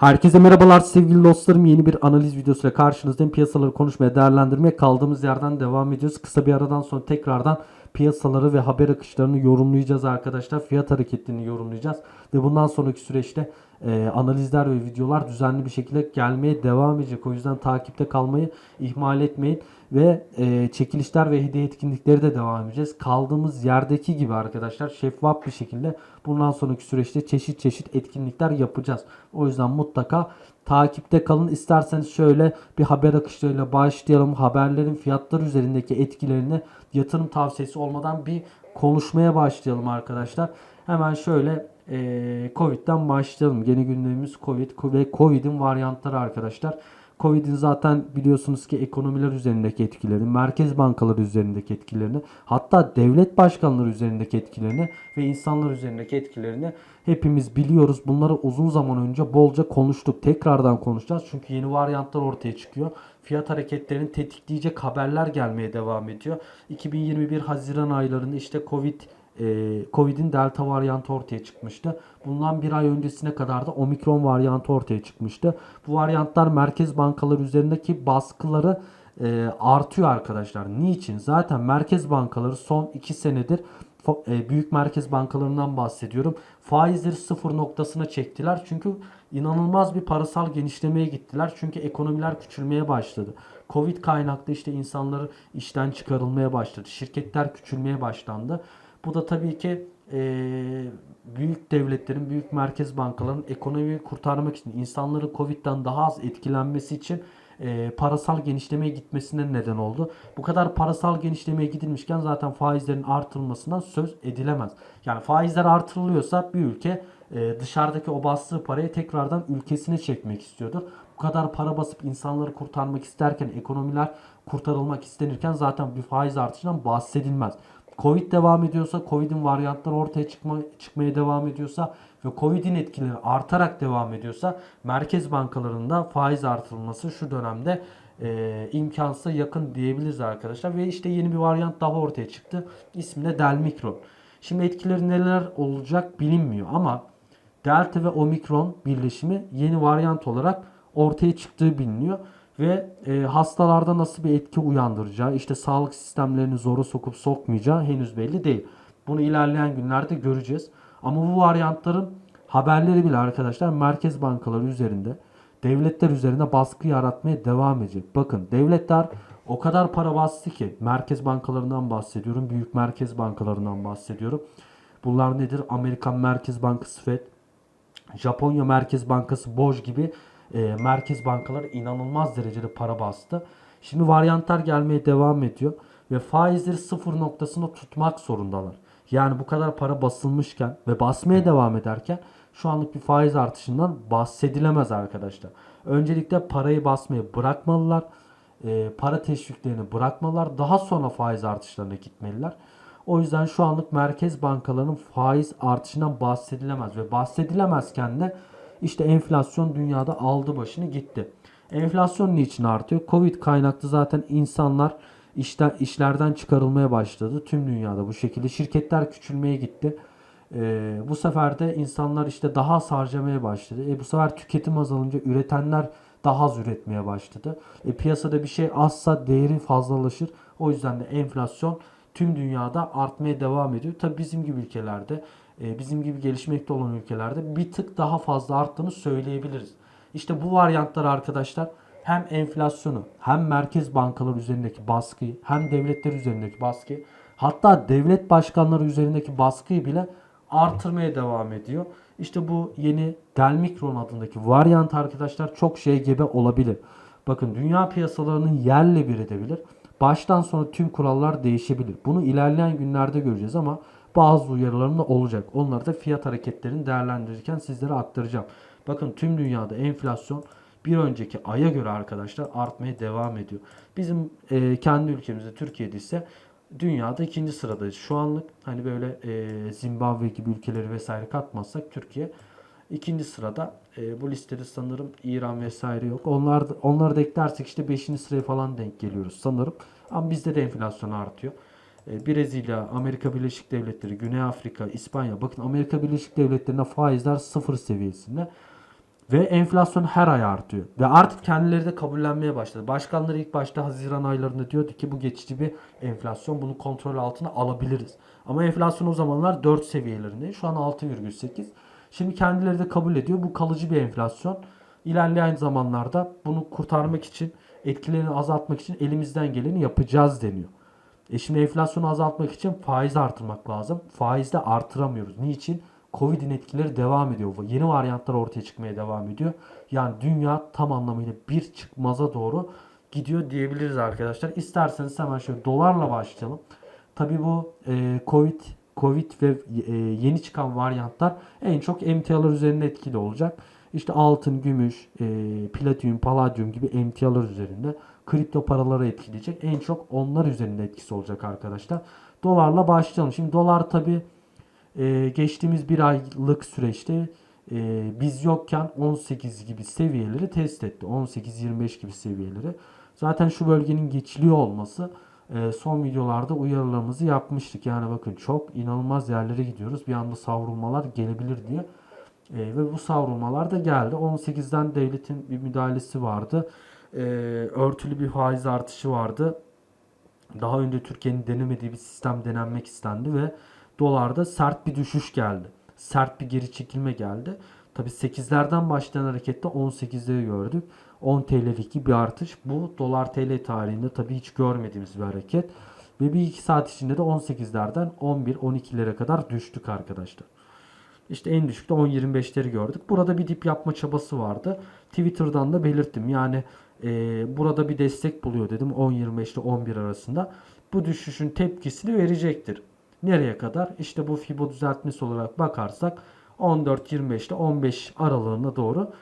Herkese merhabalar sevgili dostlarım. Yeni bir analiz videosuyla karşınızdayım. Piyasaları konuşmaya, değerlendirmeye kaldığımız yerden devam ediyoruz. Kısa bir aradan sonra tekrardan piyasaları ve haber akışlarını yorumlayacağız arkadaşlar. Fiyat hareketlerini yorumlayacağız. Ve bundan sonraki süreçte e, analizler ve videolar düzenli bir şekilde gelmeye devam edecek. O yüzden takipte kalmayı ihmal etmeyin. Ve e, çekilişler ve hediye etkinlikleri de devam edeceğiz. Kaldığımız yerdeki gibi arkadaşlar şeffaf bir şekilde bundan sonraki süreçte çeşit çeşit etkinlikler yapacağız. O yüzden mutlaka takipte kalın. İsterseniz şöyle bir haber akışlarıyla başlayalım. Haberlerin fiyatlar üzerindeki etkilerini yatırım tavsiyesi olmadan bir konuşmaya başlayalım arkadaşlar. Hemen şöyle e, Covid'den başlayalım. Yeni gündemimiz Covid ve Covid'in varyantları arkadaşlar. Covid'in zaten biliyorsunuz ki ekonomiler üzerindeki etkilerini, merkez bankaları üzerindeki etkilerini, hatta devlet başkanları üzerindeki etkilerini ve insanlar üzerindeki etkilerini hepimiz biliyoruz. Bunları uzun zaman önce bolca konuştuk. Tekrardan konuşacağız. Çünkü yeni varyantlar ortaya çıkıyor. Fiyat hareketlerini tetikleyecek haberler gelmeye devam ediyor. 2021 Haziran aylarında işte Covid Covid'in delta varyantı ortaya çıkmıştı. Bundan bir ay öncesine kadar da omikron varyantı ortaya çıkmıştı. Bu varyantlar merkez bankaları üzerindeki baskıları e, artıyor arkadaşlar. Niçin? Zaten merkez bankaları son 2 senedir e, büyük merkez bankalarından bahsediyorum. Faizleri sıfır noktasına çektiler. Çünkü inanılmaz bir parasal genişlemeye gittiler. Çünkü ekonomiler küçülmeye başladı. Covid kaynaklı işte insanları işten çıkarılmaya başladı. Şirketler küçülmeye başlandı. Bu da tabii ki eee, büyük devletlerin, büyük merkez bankaların ekonomiyi kurtarmak için, insanların Covid'den daha az etkilenmesi için eee, parasal genişlemeye gitmesine neden oldu. Bu kadar parasal genişlemeye gidilmişken zaten faizlerin artırılmasından söz edilemez. Yani faizler artırılıyorsa bir ülke eee, dışarıdaki o bastığı parayı tekrardan ülkesine çekmek istiyordur. Bu kadar para basıp insanları kurtarmak isterken, ekonomiler kurtarılmak istenirken zaten bir faiz artışından bahsedilmez. Covid devam ediyorsa, Covid'in varyantları ortaya çıkma, çıkmaya devam ediyorsa ve Covid'in etkileri artarak devam ediyorsa merkez bankalarında faiz artırılması şu dönemde e, imkansıza yakın diyebiliriz arkadaşlar. Ve işte yeni bir varyant daha ortaya çıktı. İsmi de Delmikron. Şimdi etkileri neler olacak bilinmiyor ama Delta ve Omikron birleşimi yeni varyant olarak ortaya çıktığı biliniyor. Ve e, hastalarda nasıl bir etki uyandıracağı, işte sağlık sistemlerini zora sokup sokmayacağı henüz belli değil. Bunu ilerleyen günlerde göreceğiz. Ama bu varyantların haberleri bile arkadaşlar merkez bankaları üzerinde, devletler üzerinde baskı yaratmaya devam edecek. Bakın devletler o kadar para bastı ki merkez bankalarından bahsediyorum, büyük merkez bankalarından bahsediyorum. Bunlar nedir? Amerikan Merkez Bankası Fed, Japonya Merkez Bankası BOJ gibi e, merkez bankaları inanılmaz derecede para bastı. Şimdi varyantlar gelmeye devam ediyor ve faizleri sıfır noktasında tutmak zorundalar. Yani bu kadar para basılmışken ve basmaya devam ederken şu anlık bir faiz artışından bahsedilemez arkadaşlar. Öncelikle parayı basmayı bırakmalılar. E, para teşviklerini bırakmalılar. Daha sonra faiz artışlarına gitmeliler. O yüzden şu anlık merkez bankalarının faiz artışından bahsedilemez ve bahsedilemezken de işte enflasyon dünyada aldı başını gitti. Enflasyon niçin artıyor? Covid kaynaklı zaten insanlar işte işlerden çıkarılmaya başladı. Tüm dünyada bu şekilde şirketler küçülmeye gitti. Ee, bu sefer de insanlar işte daha az harcamaya başladı. E, bu sefer tüketim azalınca üretenler daha az üretmeye başladı. E, piyasada bir şey azsa değeri fazlalaşır. O yüzden de enflasyon tüm dünyada artmaya devam ediyor. Tabi bizim gibi ülkelerde, e, bizim gibi gelişmekte olan ülkelerde bir tık daha fazla arttığını söyleyebiliriz. İşte bu varyantlar arkadaşlar hem enflasyonu hem merkez bankaları üzerindeki baskıyı hem devletler üzerindeki baskıyı hatta devlet başkanları üzerindeki baskıyı bile artırmaya devam ediyor. İşte bu yeni Delmikron adındaki varyant arkadaşlar çok şey gebe olabilir. Bakın dünya piyasalarının yerle bir edebilir. Baştan sona tüm kurallar değişebilir. Bunu ilerleyen günlerde göreceğiz ama bazı uyarılarım da olacak. Onları da fiyat hareketlerini değerlendirirken sizlere aktaracağım. Bakın tüm dünyada enflasyon bir önceki aya göre arkadaşlar artmaya devam ediyor. Bizim e, kendi ülkemizde Türkiye'de ise dünyada ikinci sıradayız. Şu anlık hani böyle e, Zimbabwe gibi ülkeleri vesaire katmazsak Türkiye ikinci sırada. E, bu listede sanırım İran vesaire yok. Onlar onları da eklersek işte 5. sıraya falan denk geliyoruz sanırım. Ama bizde de enflasyon artıyor. E, Brezilya, Amerika Birleşik Devletleri, Güney Afrika, İspanya. Bakın Amerika Birleşik Devletleri'nde faizler sıfır seviyesinde. Ve enflasyon her ay artıyor. Ve artık kendileri de kabullenmeye başladı. Başkanları ilk başta Haziran aylarında diyordu ki bu geçici bir enflasyon. Bunu kontrol altına alabiliriz. Ama enflasyon o zamanlar 4 seviyelerinde. Şu an 6,8. Şimdi kendileri de kabul ediyor. Bu kalıcı bir enflasyon. İlerleyen zamanlarda bunu kurtarmak için, etkilerini azaltmak için elimizden geleni yapacağız deniyor. E şimdi enflasyonu azaltmak için faiz artırmak lazım. Faiz de artıramıyoruz. Niçin? Covid'in etkileri devam ediyor. Yeni varyantlar ortaya çıkmaya devam ediyor. Yani dünya tam anlamıyla bir çıkmaza doğru gidiyor diyebiliriz arkadaşlar. İsterseniz hemen şöyle dolarla başlayalım. Tabi bu e, Covid Covid ve e, yeni çıkan varyantlar en çok emtialar üzerinde etkili olacak. İşte altın, gümüş, e, platinum, paladyum gibi emtialar üzerinde kripto paraları etkileyecek. En çok onlar üzerinde etkisi olacak arkadaşlar. Dolarla başlayalım. Şimdi dolar tabi e, geçtiğimiz bir aylık süreçte e, biz yokken 18 gibi seviyeleri test etti. 18-25 gibi seviyeleri. Zaten şu bölgenin geçiliyor olması e, son videolarda uyarılarımızı yapmıştık. Yani bakın çok inanılmaz yerlere gidiyoruz. Bir anda savrulmalar gelebilir diye. E, ve bu savrulmalar da geldi. 18'den devletin bir müdahalesi vardı. E, örtülü bir faiz artışı vardı. Daha önce Türkiye'nin denemediği bir sistem denenmek istendi ve dolarda sert bir düşüş geldi. Sert bir geri çekilme geldi. Tabi 8'lerden başlayan harekette 18'leri gördük. 10 TL'lik bir artış. Bu dolar TL tarihinde tabi hiç görmediğimiz bir hareket. Ve bir iki saat içinde de 18'lerden 11-12'lere kadar düştük arkadaşlar. İşte en düşükte 10-25'leri gördük. Burada bir dip yapma çabası vardı. Twitter'dan da belirttim. Yani e, burada bir destek buluyor dedim 10-25 ile 11 arasında. Bu düşüşün tepkisini verecektir. Nereye kadar? İşte bu Fibo düzeltmesi olarak bakarsak 14-25 ile 15 aralığına doğru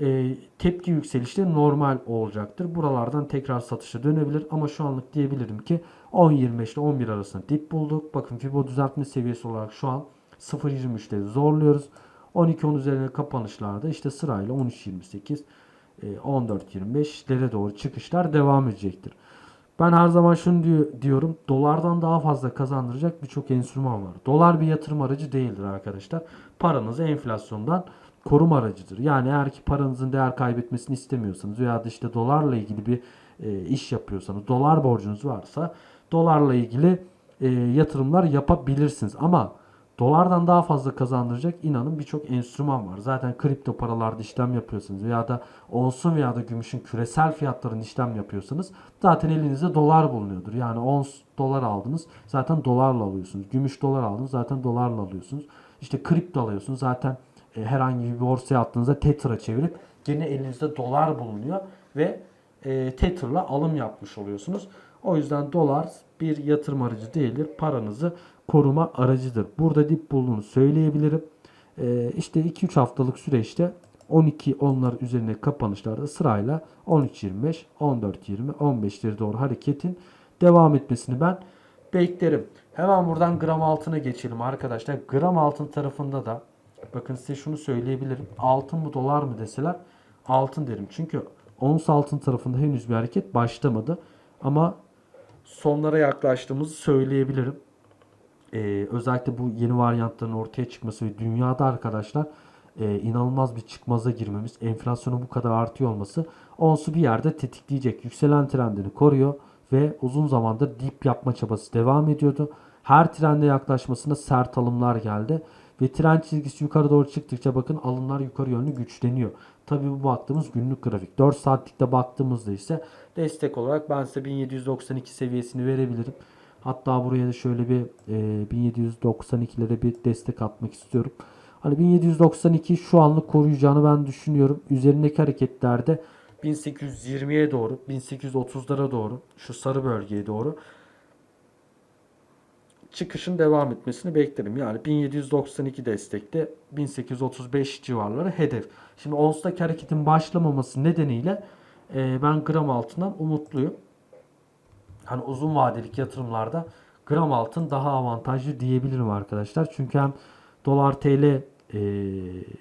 e, tepki yükselişleri normal olacaktır. Buralardan tekrar satışa dönebilir ama şu anlık diyebilirim ki 10-25 ile 11 arasında dip bulduk. Bakın Fibo düzeltme seviyesi olarak şu an 0.23'leri zorluyoruz. 12-10 üzerine kapanışlarda işte sırayla 13.28 14.25'lere doğru çıkışlar devam edecektir. Ben her zaman şunu diyor, diyorum. Dolardan daha fazla kazandıracak birçok enstrüman var. Dolar bir yatırım aracı değildir arkadaşlar. Paranızı enflasyondan koruma aracıdır. Yani eğer ki paranızın değer kaybetmesini istemiyorsanız veya da işte dolarla ilgili bir e, iş yapıyorsanız, dolar borcunuz varsa dolarla ilgili e, yatırımlar yapabilirsiniz. Ama dolardan daha fazla kazandıracak inanın birçok enstrüman var. Zaten kripto paralarda işlem yapıyorsunuz veya da onsun veya da gümüşün küresel fiyatların işlem yapıyorsanız zaten elinizde dolar bulunuyordur. Yani ons dolar aldınız zaten dolarla alıyorsunuz. Gümüş dolar aldınız zaten dolarla alıyorsunuz. İşte kripto alıyorsunuz zaten e, herhangi bir borsaya attığınızda Tether'a çevirip gene elinizde dolar bulunuyor ve e, Tether'la alım yapmış oluyorsunuz. O yüzden dolar bir yatırım aracı değildir. Paranızı koruma aracıdır. Burada dip bulduğunu söyleyebilirim. E, işte 2-3 haftalık süreçte 12 onlar üzerine kapanışlarda sırayla 13.25, 14.20, 15'leri doğru hareketin devam etmesini ben beklerim. Hemen buradan gram altına geçelim arkadaşlar. Gram altın tarafında da bakın size şunu söyleyebilirim. Altın mı dolar mı deseler altın derim. Çünkü ons altın tarafında henüz bir hareket başlamadı. Ama sonlara yaklaştığımızı söyleyebilirim. Ee, özellikle bu yeni varyantların ortaya çıkması ve dünyada arkadaşlar e, inanılmaz bir çıkmaza girmemiz, enflasyonun bu kadar artıyor olması onsu bir yerde tetikleyecek. Yükselen trendini koruyor ve uzun zamandır dip yapma çabası devam ediyordu. Her trende yaklaşmasında sert alımlar geldi. Ve trend çizgisi yukarı doğru çıktıkça bakın alımlar yukarı yönlü güçleniyor. Tabi bu baktığımız günlük grafik. 4 saatlikte baktığımızda ise destek olarak ben size 1792 seviyesini verebilirim. Hatta buraya da şöyle bir e, 1792'lere bir destek atmak istiyorum. Hani 1792 şu anlık koruyacağını ben düşünüyorum. Üzerindeki hareketlerde 1820'ye doğru, 1830'lara doğru, şu sarı bölgeye doğru çıkışın devam etmesini beklerim. Yani 1792 destekte 1835 civarları hedef. Şimdi onsdaki hareketin başlamaması nedeniyle e, ben gram altından umutluyum. Hani uzun vadelik yatırımlarda gram altın daha avantajlı diyebilirim arkadaşlar. Çünkü hem dolar TL e,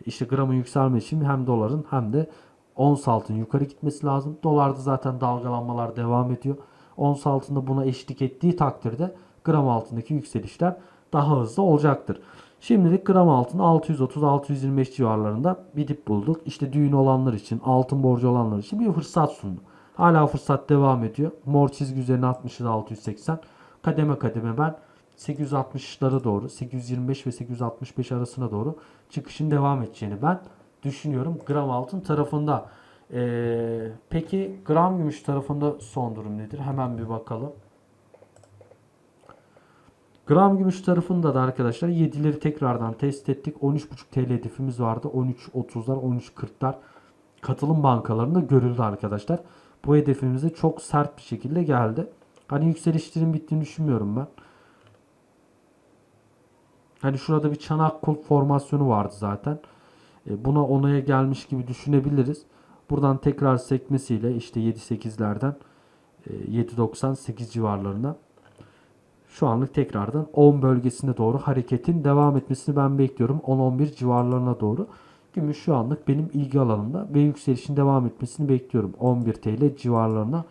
işte gramın yükselmesi için hem doların hem de ons altın yukarı gitmesi lazım. Dolarda zaten dalgalanmalar devam ediyor. Ons altında buna eşlik ettiği takdirde gram altındaki yükselişler daha hızlı olacaktır. Şimdilik gram altın 630-625 civarlarında bir dip bulduk. İşte düğün olanlar için, altın borcu olanlar için bir fırsat sundu. Hala fırsat devam ediyor. Mor çizgi üzerine 60'ı 680. Kademe kademe ben 860'lara doğru, 825 ve 865 arasına doğru çıkışın devam edeceğini ben düşünüyorum. Gram altın tarafında. Ee, peki gram gümüş tarafında son durum nedir? Hemen bir bakalım. Gram gümüş tarafında da arkadaşlar 7'leri tekrardan test ettik. 13.5 TL hedefimiz vardı. 13.30'lar, 13.40'lar katılım bankalarında görüldü arkadaşlar. Bu hedefimize çok sert bir şekilde geldi. Hani yükselişlerin bittiğini düşünmüyorum ben. Hani şurada bir çanak kol formasyonu vardı zaten. E, Buna onaya gelmiş gibi düşünebiliriz. Buradan tekrar sekmesiyle işte 7-8'lerden e, 7.98 civarlarına şu anlık tekrardan 10 bölgesine doğru hareketin devam etmesini ben bekliyorum. 10-11 civarlarına doğru. Gümüş şu anlık benim ilgi alanımda ve yükselişin devam etmesini bekliyorum. 11 TL civarlarına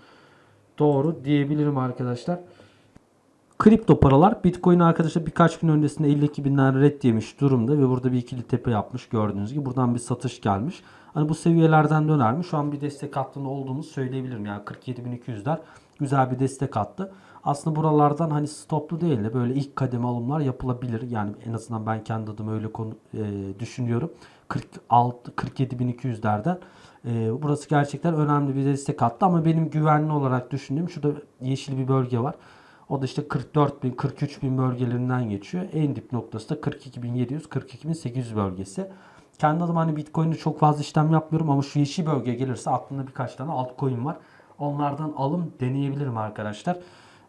doğru diyebilirim arkadaşlar. Kripto paralar Bitcoin arkadaşlar birkaç gün öncesinde 52 binler red yemiş durumda ve burada bir ikili tepe yapmış gördüğünüz gibi. Buradan bir satış gelmiş. Hani bu seviyelerden döner mi? Şu an bir destek hattında olduğunu söyleyebilirim. Yani 47.200'ler güzel bir destek attı. Aslında buralardan hani stoplu değil de böyle ilk kademe alımlar yapılabilir. Yani en azından ben kendi adıma öyle konu, e, düşünüyorum. 46 47.200'lerden. E, burası gerçekten önemli bir destek attı ama benim güvenli olarak düşündüğüm şurada yeşil bir bölge var. O da işte 44 bin, 43 bin bölgelerinden geçiyor. En dip noktası da 42.700, 42.800 bölgesi. Kendi adıma hani Bitcoin'de çok fazla işlem yapmıyorum ama şu yeşil bölge gelirse aklımda birkaç tane altcoin var. Onlardan alım deneyebilirim arkadaşlar.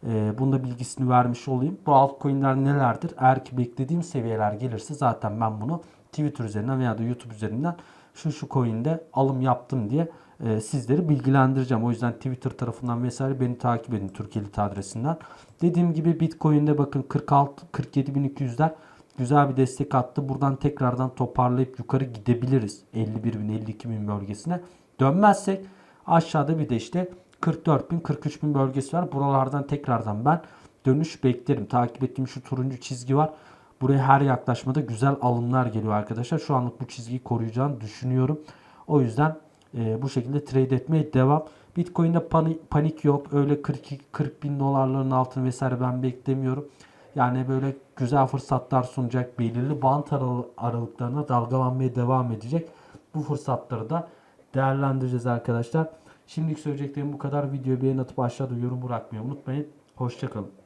Ee, bunun da bilgisini vermiş olayım. Bu altcoin'ler nelerdir? Eğer ki beklediğim seviyeler gelirse zaten ben bunu Twitter üzerinden veya da YouTube üzerinden şu şu coin'de alım yaptım diye e, sizleri bilgilendireceğim. O yüzden Twitter tarafından vesaire beni takip edin Türkiye Elit adresinden. Dediğim gibi Bitcoin'de bakın 46 47.200'ler güzel bir destek attı. Buradan tekrardan toparlayıp yukarı gidebiliriz. 51 bin 52 bin bölgesine. Dönmezsek aşağıda bir de işte 44 bin 43 bin bölgesi var. Buralardan tekrardan ben dönüş beklerim. Takip ettiğim şu turuncu çizgi var. Buraya her yaklaşmada güzel alımlar geliyor arkadaşlar. Şu anlık bu çizgiyi koruyacağını düşünüyorum. O yüzden e, bu şekilde trade etmeye devam. Bitcoin'de panik, panik yok. Öyle 42 40 bin dolarların altını vesaire ben beklemiyorum. Yani böyle güzel fırsatlar sunacak belirli bant aral- aralıklarına dalgalanmaya devam edecek. Bu fırsatları da değerlendireceğiz arkadaşlar. Şimdilik söyleyeceklerim bu kadar. Videoyu beğen atıp aşağıda yorum bırakmayı unutmayın. Hoşçakalın.